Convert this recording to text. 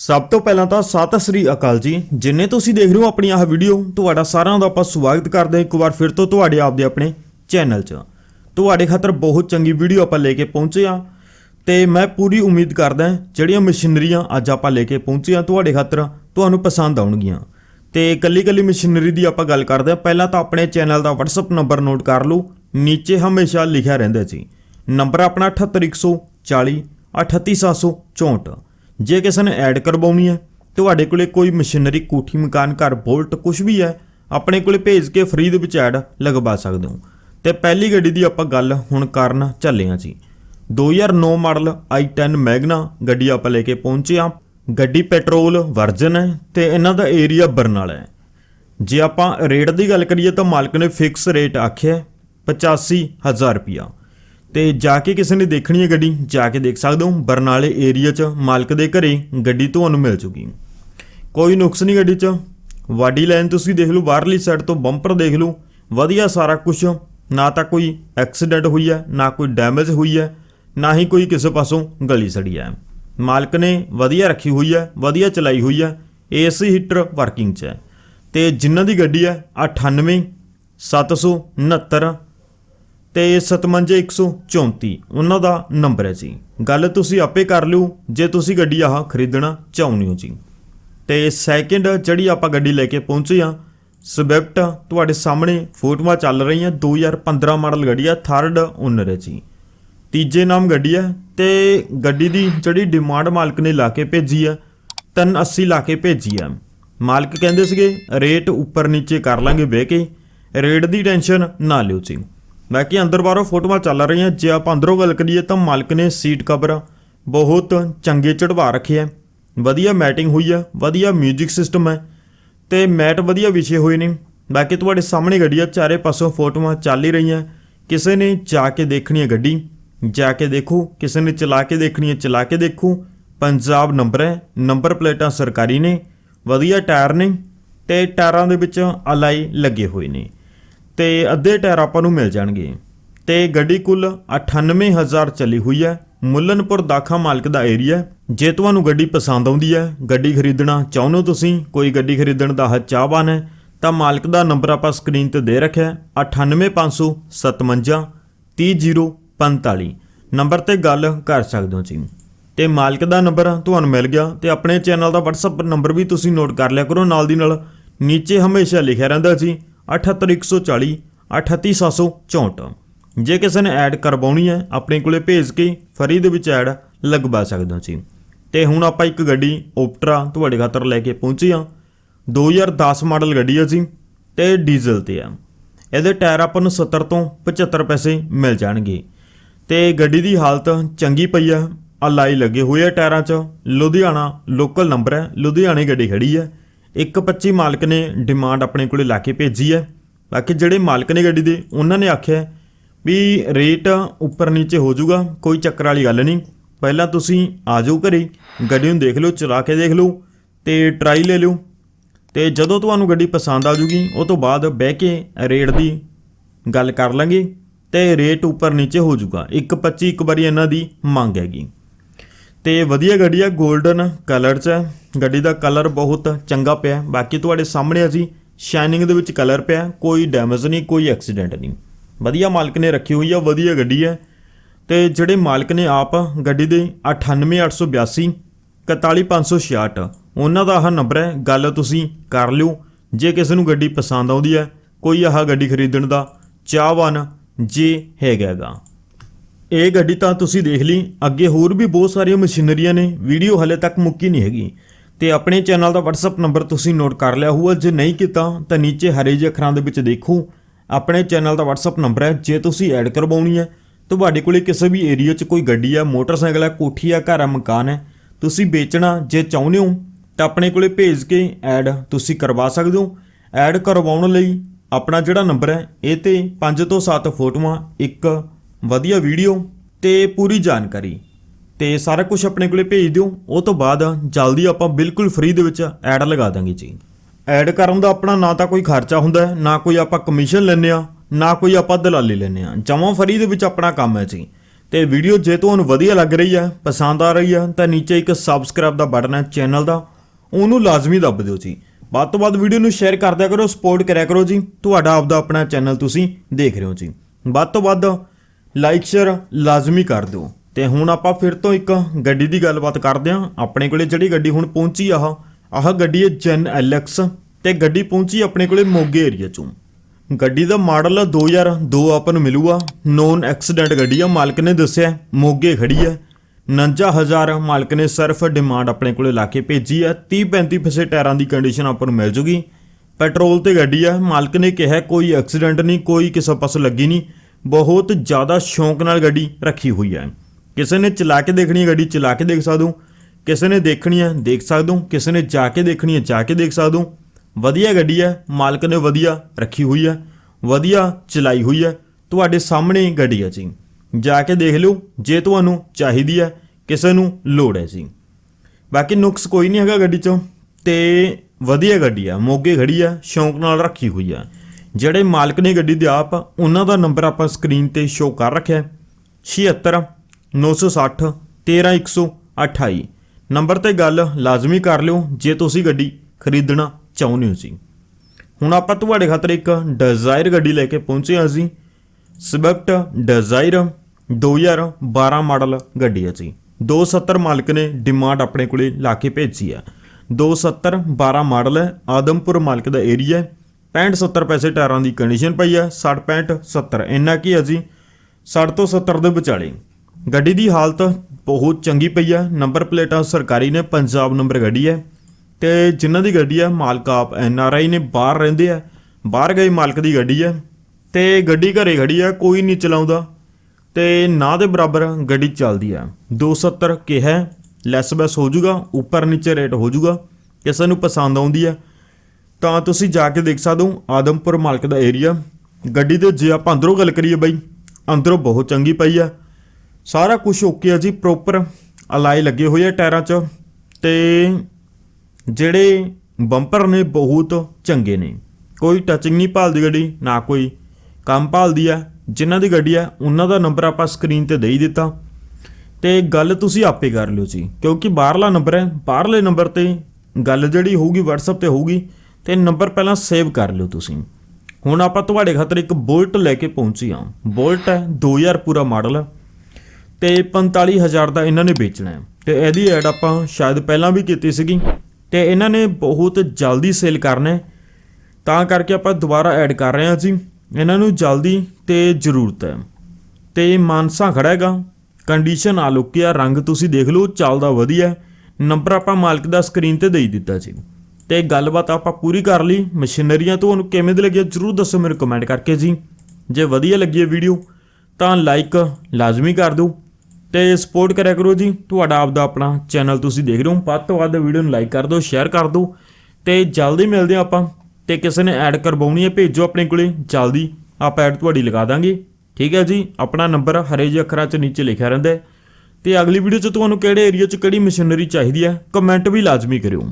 ਸਭ ਤੋਂ ਪਹਿਲਾਂ ਤਾਂ ਸਤਿ ਸ੍ਰੀ ਅਕਾਲ ਜੀ। ਜਿੰਨੇ ਤੁਸੀਂ ਦੇਖ ਰਹੇ ਹੋ ਆਪਣੀ ਆਹ ਵੀਡੀਓ, ਤੁਹਾਡਾ ਸਾਰਿਆਂ ਦਾ ਆਪਾਂ ਸਵਾਗਤ ਕਰਦੇ ਹਾਂ ਇੱਕ ਵਾਰ ਫਿਰ ਤੋਂ ਤੁਹਾਡੇ ਆਪਦੇ ਆਪਣੇ ਚੈਨਲ 'ਚ। ਤੁਹਾਡੇ ਖਾਤਰ ਬਹੁਤ ਚੰਗੀ ਵੀਡੀਓ ਆਪਾਂ ਲੈ ਕੇ ਪਹੁੰਚੇ ਆ ਤੇ ਮੈਂ ਪੂਰੀ ਉਮੀਦ ਕਰਦਾ ਜਿਹੜੀਆਂ ਮਸ਼ੀਨਰੀਆਂ ਅੱਜ ਆਪਾਂ ਲੈ ਕੇ ਪਹੁੰਚੇ ਆ ਤੁਹਾਡੇ ਖਾਤਰ ਤੁਹਾਨੂੰ ਪਸੰਦ ਆਉਣਗੀਆਂ। ਤੇ ਕੱਲੀ ਕੱਲੀ ਮਸ਼ੀਨਰੀ ਦੀ ਆਪਾਂ ਗੱਲ ਕਰਦੇ ਆ ਪਹਿਲਾਂ ਤਾਂ ਆਪਣੇ ਚੈਨਲ ਦਾ WhatsApp ਨੰਬਰ ਨੋਟ ਕਰ ਲਓ। ਨੀਚੇ ਹਮੇਸ਼ਾ ਲਿਖਿਆ ਰਹਿੰਦਾ ਜੀ। ਨੰਬਰ ਆਪਣਾ 78140 38764 ਜੇ ਕਿਸੇ ਨੇ ਐਡ ਕਰਵਾਉਣੀ ਹੈ ਤੁਹਾਡੇ ਕੋਲੇ ਕੋਈ ਮਸ਼ੀਨਰੀ ਕੋਠੀ, ਮਕਾਨ, ਘਰ ਬੋਲਟ ਕੁਝ ਵੀ ਹੈ, ਆਪਣੇ ਕੋਲੇ ਭੇਜ ਕੇ ਫ੍ਰੀ ਦੇ ਵਿੱਚ ਐਡ ਲਗਵਾ ਸਕਦੇ ਹੋ। ਤੇ ਪਹਿਲੀ ਗੱਡੀ ਦੀ ਆਪਾਂ ਗੱਲ ਹੁਣ ਕਰਨ ਚੱਲੇ ਹਾਂ ਜੀ। 2009 ਮਾਡਲ i10 ਮੈਗਨਾ ਗੱਡੀ ਆਪਾਂ ਲੈ ਕੇ ਪਹੁੰਚੇ ਆ ਗੱਡੀ ਪੈਟਰੋਲ ਵਰਜਨ ਹੈ ਤੇ ਇਹਨਾਂ ਦਾ ਏਰੀਆ ਬਰਨਾਲਾ ਹੈ। ਜੇ ਆਪਾਂ ਰੇਟ ਦੀ ਗੱਲ ਕਰੀਏ ਤਾਂ ਮਾਲਕ ਨੇ ਫਿਕਸ ਰੇਟ ਆਖਿਆ ਹੈ 85000 ਰੁਪਿਆ ਤੇ ਜਾ ਕੇ ਕਿਸੇ ਨੇ ਦੇਖਣੀ ਹੈ ਗੱਡੀ, ਜਾ ਕੇ ਦੇਖ ਸਕਦੇ ਹੋ। ਬਰਨਾਲੇ ਏਰੀਆ 'ਚ ਮਾਲਕ ਦੇ ਘਰੇ ਗੱਡੀ ਤੁਹਾਨੂੰ ਮਿਲ ਚੁੱਕੀ ਕੋਈ ਨੁਕਸ ਨਹੀਂ ਗੱਡੀ 'ਚ। ਵਾਡੀ ਲਾਈਨ ਤੁਸੀਂ ਦੇਖ ਲਓ, ਬਾਹਰਲੀ ਸਾਈਡ ਤੋਂ ਬੰਪਰ ਦੇਖ ਲਓ। ਵਧੀਆ ਸਾਰਾ ਕੁਝ ਨਾ ਤਾਂ ਕੋਈ ਐਕਸੀਡੈਂਟ ਹੋਈ ਹੈ, ਨਾ ਕੋਈ ਡੈਮੇਜ ਹੋਈ ਹੈ, ਨਾ ਹੀ ਕੋਈ ਕਿਸੇ ਪਾਸੋਂ ਗਲੀ ਸੜੀ ਹੈ। ਮਾਲਕ ਨੇ ਵਧੀਆ ਰੱਖੀ ਹੋਈ ਹੈ, ਵਧੀਆ ਚਲਾਈ ਹੋਈ ਹੈ। ਏਸੀ ਹੀਟਰ ਵਰਕਿੰਗ 'ਚ ਹੈ। ਤੇ ਜਿਨ੍ਹਾਂ ਦੀ ਗੱਡੀ ਹੈ 98 769 ਤੇ 57134 ਉਹਨਾਂ ਦਾ ਨੰਬਰ ਹੈ ਜੀ। ਗੱਲ ਤੁਸੀਂ ਆਪੇ ਕਰ ਲਿਓ, ਜੇ ਤੁਸੀਂ ਗੱਡੀ ਆਹ ਖਰੀਦਣਾ ਚਾਹੁੰਦੇ ਹੋ ਜੀ। ਤੇ ਸੈਕਿੰਡ ਜਿਹੜੀ ਆਪਾਂ ਗੱਡੀ ਲੈ ਕੇ ਪਹੁੰਚੇ ਆ ਸਵਿਫਟ ਤੁਹਾਡੇ ਸਾਹਮਣੇ ਫੋਟੋਆਂ ਚੱਲ ਰਹੀਆਂ 2015 ਮਾਡਲ ਗੱਡੀ ਆ ਥਰਡ ਓਨਰ ਹੈ ਜੀ। ਤੀਜੇ ਨਾਮ ਗੱਡੀ ਹੈ ਤੇ ਗੱਡੀ ਦੀ ਜਿਹੜੀ ਡਿਮਾਂਡ ਮਾਲਕ ਨੇ ਲਾ ਕੇ ਭੇਜੀ ਆ 380 ਲਾ ਕੇ ਭੇਜੀ ਆ ਮਾਲਕ ਕਹਿੰਦੇ ਸੀਗੇ ਰੇਟ ਉੱਪਰ ਨੀਚੇ ਕਰ ਲਾਂਗੇ ਬਹਿ ਕੇ ਰੇਟ ਦੀ ਟੈਨਸ਼ਨ ਨਾ ਲਿਓ ਜੀ। ਬਾਕੀ ਅੰਦਰ ਬਾਹਰੋਂ ਫੋਟੋਆਂ ਚੱਲ ਰਹੀਆਂ, ਜੇ ਆਪਾਂ ਅੰਦਰੋਂ ਗੱਲ ਕਰੀਏ ਤਾਂ ਮਾਲਕ ਨੇ ਸੀਟ ਕਵਰ ਬਹੁਤ ਚੰਗੇ ਚੜਵਾ ਰੱਖੇ ਆ। ਵਧੀਆ ਮੈਟਿੰਗ ਹੋਈ ਆ, ਵਧੀਆ 뮤직 ਸਿਸਟਮ ਹੈ ਤੇ ਮੈਟ ਵਧੀਆ ਵਿਛੇ ਹੋਏ ਨੇ। ਬਾਕੀ ਤੁਹਾਡੇ ਸਾਹਮਣੇ ਗੱਡੀ ਆ, ਚਾਰੇ ਪਾਸੋਂ ਫੋਟੋਆਂ ਚੱਲ ਹੀ ਰਹੀਆਂ। ਕਿਸੇ ਨੇ ਜਾ ਕੇ ਦੇਖਣੀ ਹੈ ਗੱਡੀ, ਜਾ ਕੇ ਦੇਖੋ, ਕਿਸੇ ਨੇ ਚਲਾ ਕੇ ਦੇਖਣੀ ਹੈ ਚਲਾ ਕੇ ਦੇਖੋ। ਪੰਜਾਬ ਨੰਬਰ ਹੈ, ਨੰਬਰ ਪਲੇਟਾਂ ਸਰਕਾਰੀ ਨੇ, ਵਧੀਆ ਟਾਇਰ ਨੇ ਤੇ ਟਾਇਰਾਂ ਦੇ ਵਿੱਚ ਅਲਾਈ ਲੱਗੇ ਹੋਏ ਨੇ। ਤੇ ਅੱਧੇ ਟਾਇਰ ਆਪਾਂ ਨੂੰ ਮਿਲ ਜਾਣਗੇ। ਤੇ ਗੱਡੀ ਕੁੱਲ 98000 ਚੱਲੀ ਹੋਈ ਹੈ। ਮੁੱਲਨਪੁਰ ਦਾਖਾ ਮਾਲਕ ਦਾ ਏਰੀਆ ਜੇ ਤੁਹਾਨੂੰ ਗੱਡੀ ਪਸੰਦ ਆਉਂਦੀ ਹੈ, ਗੱਡੀ ਖਰੀਦਣਾ ਚਾਹੁੰਦੇ ਹੋ ਤੁਸੀਂ, ਕੋਈ ਗੱਡੀ ਖਰੀਦਣ ਦਾ ਹੈ ਚਾਹਵਾਨ ਹੈ, ਤਾਂ ਮਾਲਕ ਦਾ ਨੰਬਰ ਆਪਾਂ ਸਕਰੀਨ ਤੇ ਦੇ ਰੱਖਿਆ ਹੈ 98557 30045 ਨੰਬਰ ਤੇ ਗੱਲ ਕਰ ਸਕਦੇ ਹੋ ਜੀ। ਤੇ ਮਾਲਕ ਦਾ ਨੰਬਰ ਤੁਹਾਨੂੰ ਮਿਲ ਗਿਆ ਤੇ ਆਪਣੇ ਚੈਨਲ ਦਾ WhatsApp ਨੰਬਰ ਵੀ ਤੁਸੀਂ ਨੋਟ ਕਰ ਲਿਆ ਕਰੋ, ਨਾਲ ਦੀ ਨਾਲ ਨੀਚੇ ਹਮੇਸ਼ਾ ਲਿਖਿਆ ਰਹਿੰਦਾ ਜੀ। 78140 38764 ਜੇ ਕਿਸੇ ਨੇ ਐਡ ਕਰਵਾਉਣੀ ਹੈ, ਆਪਣੇ ਕੋਲੇ ਭੇਜ ਕੇ ਫਰੀ ਦੇ ਵਿੱਚ ਐਡ ਲਗਵਾ ਸਕਦੇ ਹੋ ਜੀ ਤੇ ਹੁਣ ਆਪਾਂ ਇੱਕ ਗੱਡੀ ਓਪਟਰਾ ਤੁਹਾਡੇ ਖਾਤਰ ਲੈ ਕੇ ਪਹੁੰਚੇ ਆ 2010 ਮਾਡਲ ਗੱਡੀ ਹੈ ਜੀ ਤੇ ਡੀਜ਼ਲ ਤੇ ਆ। ਇਹਦੇ ਟਾਇਰ ਆਪਾਂ ਨੂੰ 70 ਤੋਂ 75 ਪੈਸੇ ਮਿਲ ਜਾਣਗੇ। ਤੇ ਗੱਡੀ ਦੀ ਹਾਲਤ ਚੰਗੀ ਪਈ ਆ ਅਲਾਈ ਲੱਗੇ ਹੋਏ ਆ ਟਾਇਰਾਂ 'ਚ। ਲੁਧਿਆਣਾ ਲੋਕਲ ਨੰਬਰ ਹੈ। ਲੁਧਿਆਣੇ ਗੱਡੀ ਖੜੀ ਹੈ। 125 ਮਾਲਕ ਨੇ ਡਿਮਾਂਡ ਆਪਣੇ ਕੋਲੇ ਲਾ ਕੇ ਭੇਜੀ ਹੈ। ਬਾਕੀ ਜਿਹੜੇ ਮਾਲਕ ਨੇ ਗੱਡੀ ਦੇ, ਉਹਨਾਂ ਨੇ ਆਖਿਆ ਵੀ ਰੇਟ ਉੱਪਰ ਨੀਚੇ ਹੋ ਜਾਊਗਾ, ਕੋਈ ਚੱਕਰ ਵਾਲੀ ਗੱਲ ਨਹੀਂ। ਪਹਿਲਾਂ ਤੁਸੀਂ ਆ ਜਾਓ ਘਰੇ, ਗੱਡੀ ਨੂੰ ਦੇਖ ਲਓ, ਚਲਾ ਕੇ ਦੇਖ ਲਓ ਤੇ ਟਰਾਈ ਲੈ ਲਿਓ। ਤੇ ਜਦੋਂ ਤੁਹਾਨੂੰ ਗੱਡੀ ਪਸੰਦ ਆ ਜੂਗੀ ਉਹ ਤੋਂ ਬਾਅਦ ਬਹਿ ਕੇ ਰੇਟ ਦੀ ਗੱਲ ਕਰ ਲਾਂਗੇ ਤੇ ਰੇਟ ਉੱਪਰ ਨੀਚੇ ਹੋ ਜਾਊਗਾ। 1.25 ਇੱਕ ਵਾਰੀ ਇਹਨਾਂ ਦੀ ਮੰਗ ਹੈਗੀ। ਤੇ ਵਧੀਆ ਗੱਡੀ ਆ 골ਡਨ ਕਲਰ 'ਚ। ਹੈ ਗੱਡੀ ਦਾ ਕਲਰ ਬਹੁਤ ਚੰਗਾ ਪਿਆ। ਬਾਕੀ ਤੁਹਾਡੇ ਸਾਹਮਣੇ ਅਸੀਂ ਸ਼ਾਈਨਿੰਗ ਦੇ ਵਿੱਚ ਕਲਰ ਪਿਆ। ਕੋਈ ਡੈਮੇਜ ਨਹੀਂ, ਕੋਈ ਐਕਸੀਡੈਂਟ ਨਹੀਂ। ਵਧੀਆ ਮਾਲਕ ਨੇ ਰੱਖੀ ਹੋਈ ਆ, ਵਧੀਆ ਗੱਡੀ ਹੈ ਤੇ ਜਿਹੜੇ ਮਾਲਕ ਨੇ ਆਪ ਗੱਡੀ ਦੇ 98882 41566 ਉਹਨਾਂ ਦਾ ਆਹ ਨੰਬਰ ਹੈ, ਗੱਲ ਤੁਸੀਂ ਕਰ ਲਿਓ। ਜੇ ਕਿਸੇ ਨੂੰ ਗੱਡੀ ਪਸੰਦ ਆਉਂਦੀ ਹੈ, ਕੋਈ ਆਹ ਗੱਡੀ ਖਰੀਦਣ ਦਾ ਚਾਹਵਾਨ ਜੇ ਹੈਗਾਗਾ ਇਹ ਗੱਡੀ ਤਾਂ ਤੁਸੀਂ ਦੇਖ ਲਈ। ਅੱਗੇ ਹੋਰ ਵੀ ਬਹੁਤ ਸਾਰੀਆਂ ਮਸ਼ੀਨਰੀਆਂ ਨੇ। ਵੀਡੀਓ ਹਲੇ ਤੱਕ ਮੁੱਕੀ ਨਹੀਂ ਹੈਗੀ। ਤੇ ਆਪਣੇ ਚੈਨਲ ਦਾ WhatsApp ਨੰਬਰ ਤੁਸੀਂ ਨੋਟ ਕਰ ਲਿਆ ਹੋਊਗਾ। ਜੇ ਨਹੀਂ ਕੀਤਾ, ਤਾਂ ਨੀਚੇ ਹਰੇ ਜਿਹੇ ਅੱਖਰਾਂ ਦੇ ਵਿੱਚ ਦੇਖੋ। ਆਪਣੇ ਚੈਨਲ ਦਾ WhatsApp ਨੰਬਰ ਹੈ। ਜੇ ਤੁਸੀਂ ਐਡ ਕਰਵਾਉਣੀ ਹੈ, ਤੁਹਾਡੇ ਕੋਲੇ ਕਿਸੇ ਵੀ ਏਰੀਆ 'ਚ ਕੋਈ ਗੱਡੀ ਆ ਮੋਟਰਸਾਈਕਲ ਆ ਕੋਠੀ ਆ ਘਰ ਆ ਮਕਾਨ ਹੈ, ਤੁਸੀਂ ਵੇਚਣਾ। ਜੇ ਚਾਹੁੰਦੇ ਹੋ, ਤਾਂ ਆਪਣੇ ਕੋਲੇ ਭੇਜ ਕੇ ਐਡ ਤੁਸੀਂ ਕਰਵਾ ਸਕਦੇ ਹੋ। ਐਡ ਕਰਵਾਉਣ ਲਈ ਆਪਣਾ ਜਿਹੜਾ ਨੰਬਰ ਹੈ, ਇਹ ਤੇ 5 ਤੋਂ 7 ਫੋਟੋਆਂ, ਇੱਕ ਵਧੀਆ ਵੀਡੀਓ ਤੇ ਪੂਰੀ ਜਾਣਕਾਰੀ। ਤੇ ਸਾਰਾ ਕੁਝ ਆਪਣੇ ਕੋਲੇ ਭੇਜ ਦਿਓ। ਉਹ ਤੋਂ ਬਾਅਦ ਜਲਦੀ ਆਪਾਂ ਬਿਲਕੁਲ ਫ੍ਰੀ ਦੇ ਵਿੱਚ ਐਡ ਲਗਾ ਦਾਂਗੇ ਜੀ। ਐਡ ਕਰਨ ਦਾ ਆਪਣਾ ਨਾ ਤਾਂ ਕੋਈ ਖਰਚਾ ਹੁੰਦਾ ਹੈ, ਨਾ ਕੋਈ ਆਪਾਂ ਕਮਿਸ਼ਨ ਲੈਂਦੇ ਆ ਨਾ ਕੋਈ ਆਪਾਂ ਦਲਾਲੀ ਲੈਂਦੇ ਆ ਜਮਾਂ ਫਰੀ ਦੇ ਵਿੱਚ ਆਪਣਾ ਕੰਮ ਹੈ ਜੀ। ਤੇ ਵੀਡੀਓ ਜੇ ਤੁਹਾਨੂੰ ਵਧੀਆ ਲੱਗ ਰਹੀ ਹੈ, ਪਸੰਦ ਆ ਰਹੀ ਹੈ, ਤਾਂ ਨੀਚੇ ਇੱਕ ਸਬਸਕ੍ਰਾਈਬ ਦਾ ਬਟਨ ਹੈ ਚੈਨਲ ਦਾ। ਉਹਨੂੰ ਲਾਜ਼ਮੀ ਦੱਬ ਦਿਓ ਜੀ। ਵੱਧ ਤੋਂ ਵੱਧ ਵੀਡੀਓ ਨੂੰ ਸ਼ੇਅਰ ਕਰਦਿਆ ਕਰੋ ਸਪੋਰਟ ਕਰਿਆ ਕਰੋ ਜੀ। ਤੁਹਾਡਾ ਆਪਦਾ ਆਪਣਾ ਚੈਨਲ ਤੁਸੀਂ ਦੇਖ ਰਹੇ ਹੋ ਜੀ। ਵੱਧ ਤੋਂ ਵੱਧ ਲਾਈਕ ਸ਼ੇਅਰ ਲਾਜ਼ਮੀ ਕਰ ਦਿਓ। ਤੇ ਹੁਣ ਆਪਾਂ ਫਿਰ ਤੋਂ ਇੱਕ ਗੱਡੀ ਦੀ ਗੱਲਬਾਤ ਕਰਦੇ ਹਾਂ। ਆਪਣੇ ਕੋਲੇ ਜਿਹੜੀ ਗੱਡੀ ਹੁਣ ਪਹੁੰਚੀ ਆਹ ਆਹ ਗੱਡੀ ਹੈ ਜਨ ਐਲਐਕਸ ਤੇ ਗੱਡੀ ਪਹੁੰਚੀ ਆਪਣੇ ਕੋਲੇ ਮੋਗੇ ਏਰੀਆ ਚੋਂ। ਗੱਡੀ ਦਾ ਮਾਡਲ 2002 ਆਪਾਂ ਨੂੰ ਮਿਲੂਗਾ। ਨੋਨ ਐਕਸੀਡੈਂਟ ਗੱਡੀ ਆ, ਮਾਲਕ ਨੇ ਦੱਸਿਆ ਮੋਗੇ ਖੜੀ ਹੈ। 59000 ਮਾਲਕ ਨੇ ਸਿਰਫ ਡਿਮਾਂਡ ਆਪਣੇ ਕੋਲੇ ਲਾ ਕੇ ਭੇਜੀ ਹੈ। 30 35 ਫਸੇ ਟਾਇਰਾਂ ਦੀ ਕੰਡੀਸ਼ਨ ਆਪਾਂ ਨੂੰ ਮਿਲ ਜੂਗੀ। ਪੈਟਰੋਲ ਤੇ ਗੱਡੀ ਆ, ਮਾਲਕ ਨੇ ਕਿਹਾ ਕੋਈ ਐਕਸੀਡੈਂਟ ਨਹੀਂ, ਕੋਈ ਕਿਸੇ ਪਾਸੇ ਲੱਗੀ ਨਹੀਂ। ਬਹੁਤ ਜ਼ਿਆਦਾ ਸ਼ੌਂਕ ਨਾਲ ਗੱਡੀ ਰੱਖੀ ਹੋਈ ਹੈ। ਕਿਸੇ ਨੇ ਚਲਾ ਕੇ ਦੇਖਣੀ ਹੈ, ਗੱਡੀ ਚਲਾ ਕੇ ਦੇਖ ਸਕਦੇ। ਹੋ ਕਿਸੇ ਨੇ ਦੇਖਣੀ ਹੈ, ਦੇਖ ਸਕਦੇ। ਹੋ ਕਿਸੇ ਨੇ ਜਾ ਕੇ ਦੇਖਣੀ ਹੈ, ਜਾ ਕੇ ਦੇਖ ਸਕਦੇ। ਹੋ ਵਧੀਆ ਗੱਡੀ ਹੈ, ਮਾਲਕ ਨੇ ਵਧੀਆ ਰੱਖੀ ਹੋਈ ਹੈ, ਵਧੀਆ ਚਲਾਈ ਹੋਈ ਹੈ। ਤੁਹਾਡੇ ਸਾਹਮਣੇ ਗੱਡੀ ਹੈ ਜੀ। ਜਾ ਕੇ ਦੇਖ ਲਿਓ, ਜੇ ਤੁਹਾਨੂੰ ਚਾਹੀਦੀ ਹੈ, ਕਿਸੇ ਨੂੰ ਲੋੜ ਹੈ ਜੀ। ਬਾਕੀ ਨੁਕਸ ਕੋਈ ਨਹੀਂ ਹੈਗਾ ਗੱਡੀ 'ਚੋਂ। ਤੇ ਵਧੀਆ ਗੱਡੀ ਆ ਮੋਗੇ ਖੜੀ ਆ ਸ਼ੌਂਕ ਨਾਲ ਰੱਖੀ ਹੋਈ ਆ ਜਿਹੜੇ ਮਾਲਕ ਨੇ ਗੱਡੀ ਦੇ ਆਪ, ਉਹਨਾਂ ਦਾ ਨੰਬਰ ਆਪਾਂ ਸਕਰੀਨ ਤੇ ਸ਼ੋ ਕਰ ਰੱਖਿਆ ਹੈ। 76 960 13128 ਨੰਬਰ ਤੇ ਗੱਲ ਲਾਜ਼ਮੀ ਕਰ ਲਿਓ ਜੇ ਤੁਸੀਂ ਗੱਡੀ ਖਰੀਦਣਾ ਚਾਹੁੰਦੇ ਹੋ ਜੀ। ਹੁਣ ਆਪਾਂ ਤੁਹਾਡੇ ਖਾਤਰ ਇੱਕ ਡਿਜ਼ਾਇਰ ਗੱਡੀ ਲੈ ਕੇ ਪਹੁੰਚੇ ਹਾਂ ਅਸੀਂ ਸਵਿਫਟ ਡਿਜ਼ਾਇਰ 2012 ਮਾਡਲ ਗੱਡੀ ਹੈ ਜੀ। 270 ਮਾਲਕ ਨੇ ਡਿਮਾਂਡ ਆਪਣੇ ਕੋਲੇ ਲਾ ਕੇ ਭੇਜੀ ਆ 270 12 ਮਾਡਲ ਹੈ, ਆਦਮਪੁਰ ਮਾਲਕ ਦਾ ਏਰੀਆ ਹੈ। 65 70 ਪੈਸੇ ਟਾਇਰਾਂ ਦੀ ਕੰਡੀਸ਼ਨ ਪਈ ਹੈ 60 65 70 ਇੰਨਾ ਕੀ ਹੈ ਜੀ? 60 ਤੋਂ 70 ਦੇ ਵਿਚਾਲੇ। ਗੱਡੀ ਦੀ ਹਾਲਤ ਬਹੁਤ ਚੰਗੀ ਪਈ ਹੈ ਨੰਬਰ ਪਲੇਟਾਂ ਸਰਕਾਰੀ ਨੇ, ਪੰਜਾਬ ਨੰਬਰ ਗੱਡੀ ਹੈ ਤੇ ਜਿਨ੍ਹਾਂ ਦੀ ਗੱਡੀ ਹੈ ਮਾਲਕ ਆਪ ਐਨ ਆਰ ਆਈ ਨੇ, ਬਾਹਰ ਰਹਿੰਦੇ ਆ, ਬਾਹਰ ਗਏ ਮਾਲਕ ਦੀ ਗੱਡੀ ਹੈ ਤੇ ਗੱਡੀ ਘਰੇ ਖੜੀ ਹੈ ਕੋਈ ਨਹੀਂ ਚਲਾਉਂਦਾ। ਤੇ ਨਾ ਦੇ ਬਰਾਬਰ ਗੱਡੀ ਚੱਲਦੀ ਆ। 270 ਕਿਹਾ, ਲੈਸ ਬੈਸ ਹੋ ਜਾਊਗਾ ਉੱਪਰ ਨੀਚੇ ਰੇਟ ਹੋ ਜਾਊਗਾ ਕਿਸੇ ਨੂੰ ਪਸੰਦ ਆਉਂਦੀ ਆ। ਤਾਂ ਤੁਸੀਂ ਜਾ ਕੇ ਦੇਖ ਸਕਦੇ ਹੋ ਆਦਮਪੁਰ ਮਾਲਕ ਦਾ ਏਰੀਆ ਗੱਡੀ ਦੇ ਜੇ ਆਪਾਂ ਅੰਦਰੋਂ ਗੱਲ ਕਰੀਏ ਬਾਈ, ਅੰਦਰੋਂ ਬਹੁਤ ਚੰਗੀ ਪਈ ਆ। ਸਾਰਾ ਕੁਝ ਓਕੇ ਆ ਜੀ ਪ੍ਰੋਪਰ ਅਲਾਈ ਲੱਗੇ ਹੋਏ ਆ ਟਾਇਰਾਂ 'ਚ ਤੇ ਜਿਹੜੇ ਬੰਪਰ ਨੇ ਬਹੁਤ ਚੰਗੇ ਨੇ। ਕੋਈ ਟੱਚਿੰਗ ਨਹੀਂ ਭਾਲਦੀ ਗੱਡੀ, ਨਾ ਕੋਈ ਕੰਮ ਭਾਲਦੀ ਆ। ਜਿਨ੍ਹਾਂ ਦੀ ਗੱਡੀ ਆ, ਉਹਨਾਂ ਦਾ ਨੰਬਰ ਆਪਾਂ ਸਕਰੀਨ ਤੇ ਦੇ ਹੀ ਦਿੱਤਾ। ਤੇ ਗੱਲ ਤੁਸੀਂ ਆਪੇ ਕਰ ਲਿਓ ਜੀ, ਕਿਉਂਕਿ ਬਾਹਰਲਾ ਨੰਬਰ ਹੈ, ਬਾਹਰਲੇ ਨੰਬਰ ਤੇ ਗੱਲ ਜਿਹੜੀ ਹੋਊਗੀ, WhatsApp ਤੇ ਹੋਊਗੀ। ਤੇ ਨੰਬਰ ਪਹਿਲਾਂ ਸੇਵ ਕਰ ਲਿਓ ਤੁਸੀਂ। ਹੁਣ ਆਪਾਂ ਤੁਹਾਡੇ ਖਾਤਰ ਇੱਕ ਬੁਲਟ ਲੈ ਕੇ ਪਹੁੰਚੀ ਹਾਂ। ਬੁਲਟ ਹੈ 2000 ਪੂਰਾ ਮਾਡਲ ਹੈ ਤੇ 45000 ਦਾ ਇਹਨਾਂ ਨੇ ਵੇਚਣਾ ਹੈ। ਤੇ ਇਹਦੀ ਐਡ ਆਪਾਂ ਸ਼ਾਇਦ ਪਹਿਲਾਂ ਵੀ ਕੀਤੀ ਸੀਗੀ। ਤੇ ਇਹਨਾਂ ਨੇ ਬਹੁਤ ਜਲਦੀ ਸੇਲ ਕਰਨਾ ਹੈ। ਤਾਂ ਕਰਕੇ ਆਪਾਂ ਦੁਬਾਰਾ ਐਡ ਕਰ ਰਹੇ ਹਾਂ ਜੀ। ਇਹਨਾਂ ਨੂੰ ਜਲਦੀ ਤੇ ਜ਼ਰੂਰਤ ਹੈ। ਤੇ ਮਾਨਸਾ ਖੜਾ ਹੈਗਾ। ਕੰਡੀਸ਼ਨ ਆ ਲੁੱਕਿਆ ਰੰਗ ਤੁਸੀਂ ਦੇਖ ਲਓ, ਚੱਲਦਾ ਵਧੀਆ ਨੰਬਰ ਆਪਾਂ ਮਾਲਕ ਦਾ ਸਕਰੀਨ ਤੇ ਦੇ ਦਿੱਤਾ ਜੀ। ਤੇ ਗੱਲਬਾਤ ਆਪਾਂ ਪੂਰੀ ਕਰ ਲਈ। ਮਸ਼ੀਨਰੀਆਂ ਤੁਹਾਨੂੰ ਕਿਵੇਂ ਦੀ ਲੱਗਿਆ ਜਰੂਰ ਦੱਸੋ ਮੈਨੂੰ ਕਮੈਂਟ ਕਰਕੇ ਜੀ। ਜੇ ਵਧੀਆ ਲੱਗੀ ਹੈ ਵੀਡੀਓ ਤਾਂ ਲਾਈਕ ਲਾਜ਼ਮੀ ਕਰ ਦਿਓ ਤੇ ਸਪੋਰਟ ਕਰਿਆ ਕਰੋ ਜੀ। ਤੁਹਾਡਾ ਆਪਦਾ ਆਪਣਾ ਚੈਨਲ ਤੁਸੀਂ ਦੇਖ ਰਹੇ ਹੋ। ਵੱਧ ਤੋਂ ਵੱਧ ਵੀਡੀਓ ਨੂੰ ਲਾਈਕ ਕਰ ਦਿਓ ਸ਼ੇਅਰ ਕਰ ਦਿਓ ਤੇ ਜਲਦੀ ਮਿਲਦੇ ਹਾਂ ਆਪਾਂ ਤੇ ਕਿਸੇ ਨੇ ਐਡ ਕਰਵਾਉਣੀ ਹੈ, ਭੇਜੋ ਆਪਣੇ ਕੋਲੇ। ਜਲਦੀ ਆਪਾਂ ਐਡ ਤੁਹਾਡੀ ਲਗਾ ਦਾਂਗੇ। ਠੀਕ ਹੈ ਜੀ? ਆਪਣਾ ਨੰਬਰ ਹਰੇ ਜਿਹੇ ਅੱਖਰਾਂ 'ਚ ਨੀਚੇ ਲਿਖਿਆ ਰਹਿੰਦਾ ਹੈ। ਤੇ ਅਗਲੀ ਵੀਡੀਓ 'ਚ ਤੁਹਾਨੂੰ ਕਿਹੜੇ ਏਰੀਆ 'ਚ ਕਿਹੜੀ ਮਸ਼ੀਨਰੀ ਚਾਹੀਦੀ ਹੈ ਕਮੈਂਟ ਵੀ ਲਾਜ਼ਮੀ ਕਰਿਓ।